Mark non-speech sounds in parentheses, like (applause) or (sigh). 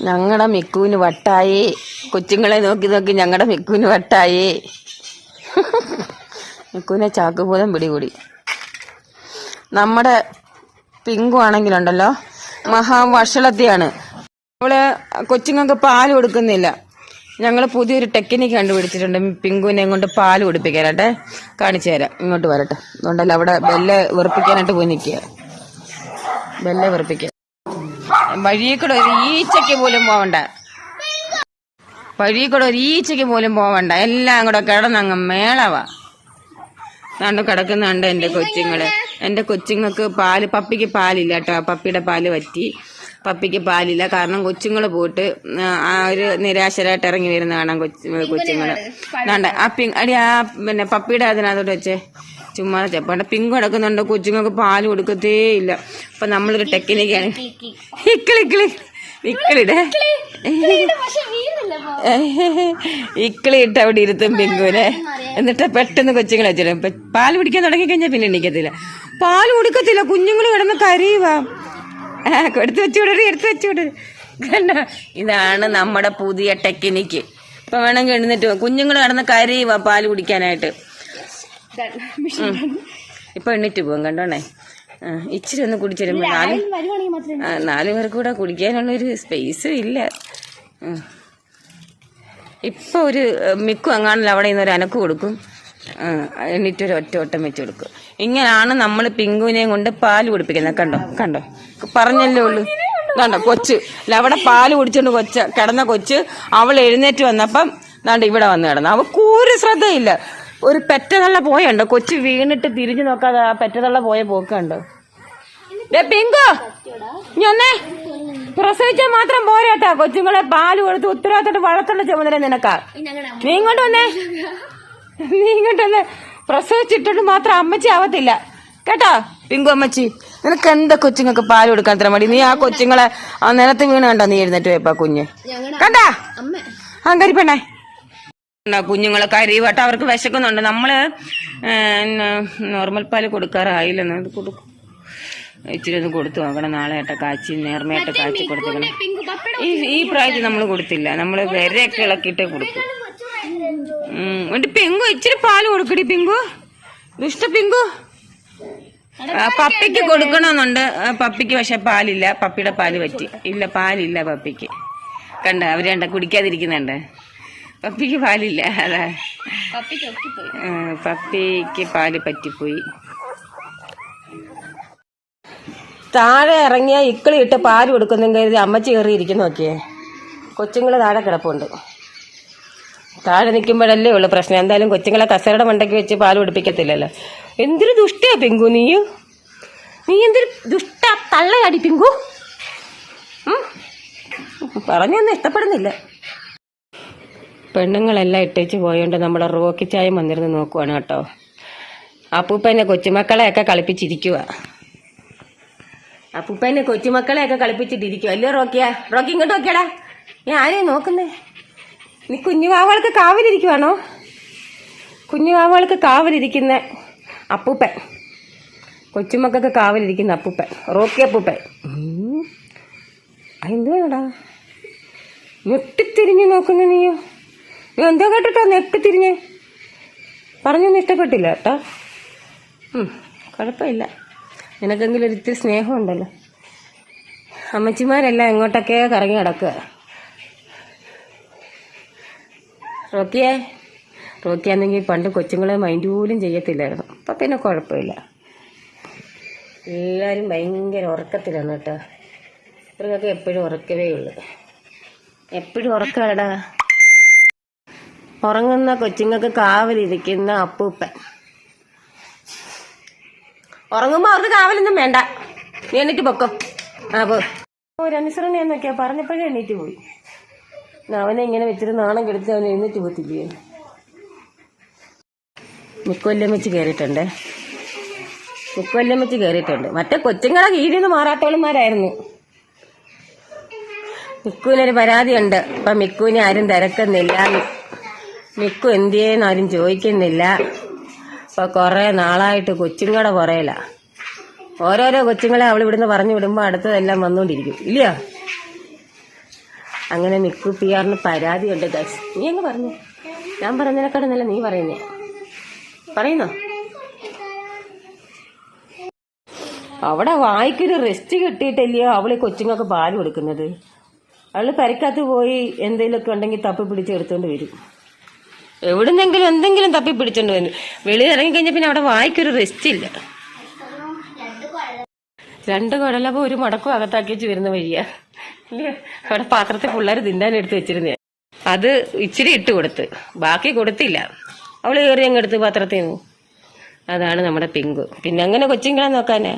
ഞങ്ങളുടെ മിക്കുവിന് വട്ടായി. കൊച്ചുങ്ങളെ നോക്കി നോക്കി ഞങ്ങളുടെ മിക്കുവിന് വട്ടായി. മിക്കുവിനെ ചാക്കുപോലും പിടികൂടി. നമ്മുടെ പിങ്കു ആണെങ്കിലുണ്ടല്ലോ. മഹാവഷളത്തെയാണ്. അവൾ കൊച്ചുങ്ങൾക്ക് പാൽ കൊടുക്കുന്നില്ല. ഞങ്ങൾ പുതിയൊരു ടെക്നിക്ക് കണ്ടുപിടിച്ചിട്ടുണ്ട്. പിങ്കുവിനെ കൊണ്ട് പാൽ കുടിപ്പിക്കാനാട്ടെ കാണിച്ചു തരാം. ഇങ്ങോട്ട് വരട്ടെ. അതുകൊണ്ടല്ല അവിടെ ബെല്ലെ വെറുപ്പിക്കാനായിട്ട് പോയി നിൽക്കുക. ബെല്ലെ വെറുപ്പിക്കുക. വഴിയിൽ കൂടെ ഒരു ഈച്ചയ്ക്ക് പോലും പോവണ്ട. വഴിയിൽ കൂടെ ഒരു ഈച്ചയ്ക്ക് പോലും പോവണ്ട. എല്ലാം കൂടെ കിടന്നങ്ങ് മേളവാ. കണ്ടു കിടക്കുന്നുണ്ട് എന്റെ കൊച്ചുങ്ങൾ. എന്റെ കൊച്ചുങ്ങൾക്ക് പാൽ പപ്പിക്ക് പാലില്ല കേട്ടോ. പപ്പിയുടെ പാൽ പറ്റി പപ്പിക്ക് പാലില്ല. കാരണം കൊച്ചുങ്ങൾ പോയിട്ട് ഒരു നിരാശരായിട്ട് ഇറങ്ങി വരുന്ന കാണാം കൊച്ചു കൊച്ചുങ്ങൾ വേണ്ട ആ പിങ് അടി ആ പിന്നെ പപ്പിയുടെ അതിനകത്തോട്ട് വെച്ചേ. ചുമ്മാ ചെപ്പണ്ട പിങ്ക് കിടക്കുന്നുണ്ട് കൊച്ചുങ്ങൾക്ക് പാൽ കൊടുക്കത്തേ ഇല്ല. അപ്പൊ നമ്മളൊരു ടെക്നിക്കാണ്. ഇക്കിളിക്കിളി ഇക്കിളിടെ ഇക്കിളിട്ട് ഇക്കിളി അവിടെ ഇരുത്തും പിങ്കുവിനെ. എന്നിട്ട് പെട്ടെന്ന് കൊച്ചുങ്ങൾ വെച്ചിടും. പാൽ കുടിക്കാൻ തുടങ്ങി കഴിഞ്ഞാൽ പിന്നെ എണീക്കത്തില്ല. പാൽ കൊടുക്കത്തില്ല. കുഞ്ഞുങ്ങൾ കിടന്ന് കരയുവാ. ആ, എടുത്ത് വെച്ചുവിടരുത് എടുത്ത് കണ്ടോ കണ്ട? ഇതാണ് നമ്മുടെ പുതിയ ടെക്നിക്ക്. ഇപ്പൊ വേണമെങ്കിൽ എഴുന്നിട്ട് കുഞ്ഞുങ്ങൾ കിടന്ന് കരി പാൽ കുടിക്കാനായിട്ട്. ഇപ്പൊ എണ്ണിട്ട് പോകും കണ്ടോണേ? ഇച്ചിരി ഒന്ന് കുടിച്ചിരുമ്പോ നാല് നാല് പേർക്ക് കൂടെ കുടിക്കാനുള്ള ഒരു സ്പേസും ഇല്ല. ഇപ്പൊ ഒരു മിക്കും അങ്ങാണല്ലോ അവിടെ നിന്ന് ഒരു അനക്ക് കൊടുക്കും. ആ, എന്നിട്ട് ഒരു ഒറ്റ ഓട്ടം വെച്ച് കൊടുക്കും. ഇങ്ങനെയാണ് നമ്മൾ പിങ്കുവിനെയും കൊണ്ട് പാൽ കുടിപ്പിക്കുന്നത്. കണ്ടോ? കണ്ടോ? പറഞ്ഞല്ലേ ഉള്ളു? കണ്ടോ? കൊച്ച്. അല്ല അവിടെ പാൽ കുടിച്ചോണ്ട് കൊച്ച കിടന്ന കൊച്ച് അവൾ എഴുന്നേറ്റ് വന്നപ്പം ദാണ്ട് ഇവിടെ വന്ന് കിടന്നു. അവൾക്ക് ഒരു ശ്രദ്ധയില്ല. ഒരു പെറ്റതള്ള പോയുണ്ടോ കൊച്ചു വീണിട്ട് തിരിഞ്ഞു നോക്കാതെ ആ പെറ്റതള്ള പോയ പോക്കുണ്ടോ പിങ്കു! ഒന്നേ പ്രസവിച്ചാൽ മാത്രം പോരാട്ടാ. കൊച്ചുങ്ങളെ പാൽ കൊടുത്ത് ഉത്തരവാദിത്തോട്ട് വളർത്തേണ്ട ചുമതല നിനക്കാ. നീ ഇങ്ങോട്ട് വന്നേ. (laughs) നീ ഇങ്ങോട്ടൊന്ന് പ്രസവിച്ചിട്ടുണ്ട് മാത്രം അമ്മച്ചി ആവത്തില്ല. കേട്ടോ? പിങ്കു അമ്മച്ചി നിനക്ക് എന്താ കൊച്ചുങ്ങൾക്ക് പാൽ കൊടുക്കാൻ തരാൻ മടി? നീ ആ കൊച്ചുങ്ങളെ ആ നിലത്ത് വീണ് കണ്ടോ? നീ എഴുന്നേറ്റ് പോയപ്പാ കുഞ്ഞ്. കണ്ടാ ആ കരിപ്പണേ കുഞ്ഞുങ്ങളെ കരി കരയുവാട്ടോ അവർക്ക് വിശക്കുന്നുണ്ട്. നമ്മൾ നോർമൽ പാൽ കൊടുക്കാറായില്ലെന്ന് കൊടുക്കും ഇച്ചിരി ഒന്ന് കൊടുത്തു നോക്കണം. നാളെ ആയിട്ട് കാച്ചി നേർമയായിട്ട് കാച്ചി കൊടുത്തേക്കണം. ഈ ഈ പ്രായത്തിൽ നമ്മൾ കൊടുത്തില്ല. നമ്മൾ വിരയൊക്കെ ഇളക്കിയിട്ടേ കൊടുക്കും. എന്നിട്ട് പിങ്കു ഇച്ചിരി പാൽ കൊടുക്കടി പിങ്കു. ദുഷ്ട പിങ്കു. പപ്പിക്ക് കൊടുക്കണമെന്നുണ്ട്. പപ്പിക്ക് പക്ഷെ പാലില്ല. പപ്പിയുടെ പാൽ പറ്റി. ഇല്ല പാലില്ല പപ്പിക്ക്. കണ്ട അവർ കണ്ട കുടിക്കാതിരിക്കുന്നുണ്ട്. പപ്പിക്ക് പാലില്ല അതാ. പപ്പിക്ക് പാൽ പറ്റിപ്പോയി. താഴെ ഇറങ്ങിയ ഇക്കിളി ഇട്ട് പാൽ കൊടുക്കുന്നെങ്കിൽ അമ്മച്ചി കയറിയിരിക്കുന്നു നോക്കിയേ. കൊച്ചുങ്ങൾ താഴെ കിടപ്പുണ്ട്. താഴെ നിൽക്കുമ്പോഴല്ലേ ഉള്ളു പ്രശ്നം. എന്തായാലും കൊച്ചുങ്ങളെ കസേരയുടെ മണ്ടയ്ക്ക് വെച്ച് പാൽ പിടിപ്പിക്കത്തില്ലല്ലോ. എന്തൊരു ദുഷ്ടയാ പിങ്കു നീ നീ എന്തൊരു ദുഷ്ട തള്ളയാടി പിങ്കു? പറഞ്ഞൊന്നും ഇഷ്ടപ്പെടുന്നില്ല. പെണ്ണുങ്ങളെല്ലാം ഇട്ടേച്ച് പോയോണ്ട് നമ്മളെ റോക്കി ചായം വന്നിരുന്ന് നോക്കുവാണ് കേട്ടോ. അപ്പൂപ്പനെ കൊച്ചുമക്കളെയൊക്കെ കളിപ്പിച്ചിരിക്കുക അപ്പൂപ്പനെ കൊച്ചുമക്കളെയൊക്കെ കളിപ്പിച്ചിട്ടിരിക്കുക അല്ലയോ റോക്കിയാ? റോക്കി ഇങ്ങോട്ട് നോക്കിയടാ. ഞാൻ ആരെയും നോക്കുന്നേ? നീ കുഞ്ഞുവാവൾക്ക് കാവലിരിക്കുവാണോ? കുഞ്ഞുവാവൾക്ക് കാവലിരിക്കുന്ന അപ്പൂപ്പൻ. കൊച്ചുമക്കൾക്ക് കാവലിരിക്കുന്ന അപ്പൂപ്പൻ. റോക്കി അപ്പൂപ്പൻ. ഉം. അതെന്തുവാടാ ഞെട്ടിത്തിരിഞ്ഞ് നോക്കുന്നു നീയോ? നീ എന്തോ കേട്ടിട്ടോ ഞെട്ടിത്തിരിഞ്ഞ്? പറഞ്ഞൊന്നും ഇഷ്ടപ്പെട്ടില്ല കേട്ടോ. കുഴപ്പമില്ല. നിനക്കെങ്കിലും ഒരിത്തിരി സ്നേഹമുണ്ടല്ലോ. അമ്മച്ചിമാരെല്ലാം എങ്ങോട്ടൊക്കെ കറങ്ങി കിടക്കുക റോക്കിയേ റോക്കിയാണെങ്കിൽ പണ്ട് കൊച്ചുങ്ങളെ മൈൻഡ് പോലും ചെയ്യത്തില്ലായിരുന്നു. അപ്പം പിന്നെ കുഴപ്പമില്ല. എല്ലാവരും ഭയങ്കര ഉറക്കത്തിലാണ് കേട്ടോ. ഇവർക്കൊക്കെ എപ്പോഴും ഉറക്കവേ ഉള്ളു. എപ്പോഴും ഉറക്കടാ ഉറങ്ങുന്ന കൊച്ചുങ്ങൾക്ക് കാവലിരിക്കുന്ന അപ്പൂപ്പൻ. ഉറങ്ങുമ്പോൾ അവർക്ക് കാവലൊന്നും വേണ്ട. നീ എന്നിട്ട് പൊക്കോ. ആ പോ. ഒരു അനുസരണ എന്നൊക്കെയാ പറഞ്ഞപ്പോഴേ എണീറ്റ് പോയി. അവനെ ഇങ്ങനെ വെച്ചിട്ട് നാണം കെടുത്ത് അവൻ എഴുന്നേറ്റ് പോത്തില്ലേ മുക്കൊല്ലം വെച്ച് കയറിയിട്ടുണ്ട്. മുക്കൊല്ലം വെച്ച് കയറിയിട്ടുണ്ട്. മറ്റേ കൊച്ചുങ്ങളെ കീഴിൽ നിന്ന് മാറാത്തോളന്മാരായിരുന്നു. മിക്കുവിനൊരു പരാതിയുണ്ട്. അപ്പൊ മിക്കുവിനെ ആരും തിരക്കുന്നില്ല. മിക്കു എന്തിയേന്ന് ആരും ചോദിക്കുന്നില്ല. അപ്പോൾ കുറെ നാളായിട്ട് കൊച്ചുങ്ങളുടെ പുറയില. ഓരോരോ കൊച്ചുങ്ങളെ അവൾ ഇവിടുന്ന് പറഞ്ഞു വിടുമ്പോൾ അടുത്തതെല്ലാം വന്നുകൊണ്ടിരിക്കും ഇല്ലയോ? അങ്ങനെ മിക്കു പി ആറിന് പരാതിയുണ്ട് ഗൈസ്. നീ അങ്ങ് പറഞ്ഞു. ഞാൻ പറഞ്ഞതിനെക്കാളും നീ പറയുന്നേ. പറയുന്നോ? അവിടെ വായിക്കൊരു റെസ്റ്റ് കിട്ടിയിട്ടില്ലയോ അവൾ കൊച്ചുങ്ങൾക്ക് പാൽ കൊടുക്കുന്നത്? അവൾ പരിക്കകത്ത് പോയി എന്തെങ്കിലുമൊക്കെ ഉണ്ടെങ്കിൽ തപ്പി പിടിച്ച് എടുത്തോണ്ട് വരും. എവിടുന്നെങ്കിലും എന്തെങ്കിലും തപ്പി പിടിച്ചോണ്ട് വരും. വെളിയിൽ ഇറങ്ങി കഴിഞ്ഞാൽ പിന്നെ അവിടെ വായിക്കൊരു റെസ്റ്റ് ഇല്ല. രണ്ട് കുടലപ്പോ ഒരു മടക്കും അകത്താക്കി വെച്ച് വരുന്ന വഴിയാ? അവിടെ പാത്രത്തിൽ പിള്ളേർ തിന്നാൻ എടുത്ത് വെച്ചിരുന്നേ. അത് ഇച്ചിരി ഇട്ട് കൊടുത്ത്. ബാക്കി കൊടുത്തില്ല. അവൾ കയറി അങ്ങ് എടുത്ത് പാത്രത്തിൽ അതാണ് നമ്മുടെ പിങ്കു. പിന്നെ അങ്ങനെ കൊച്ചിങ്ങളെ നോക്കാനാ?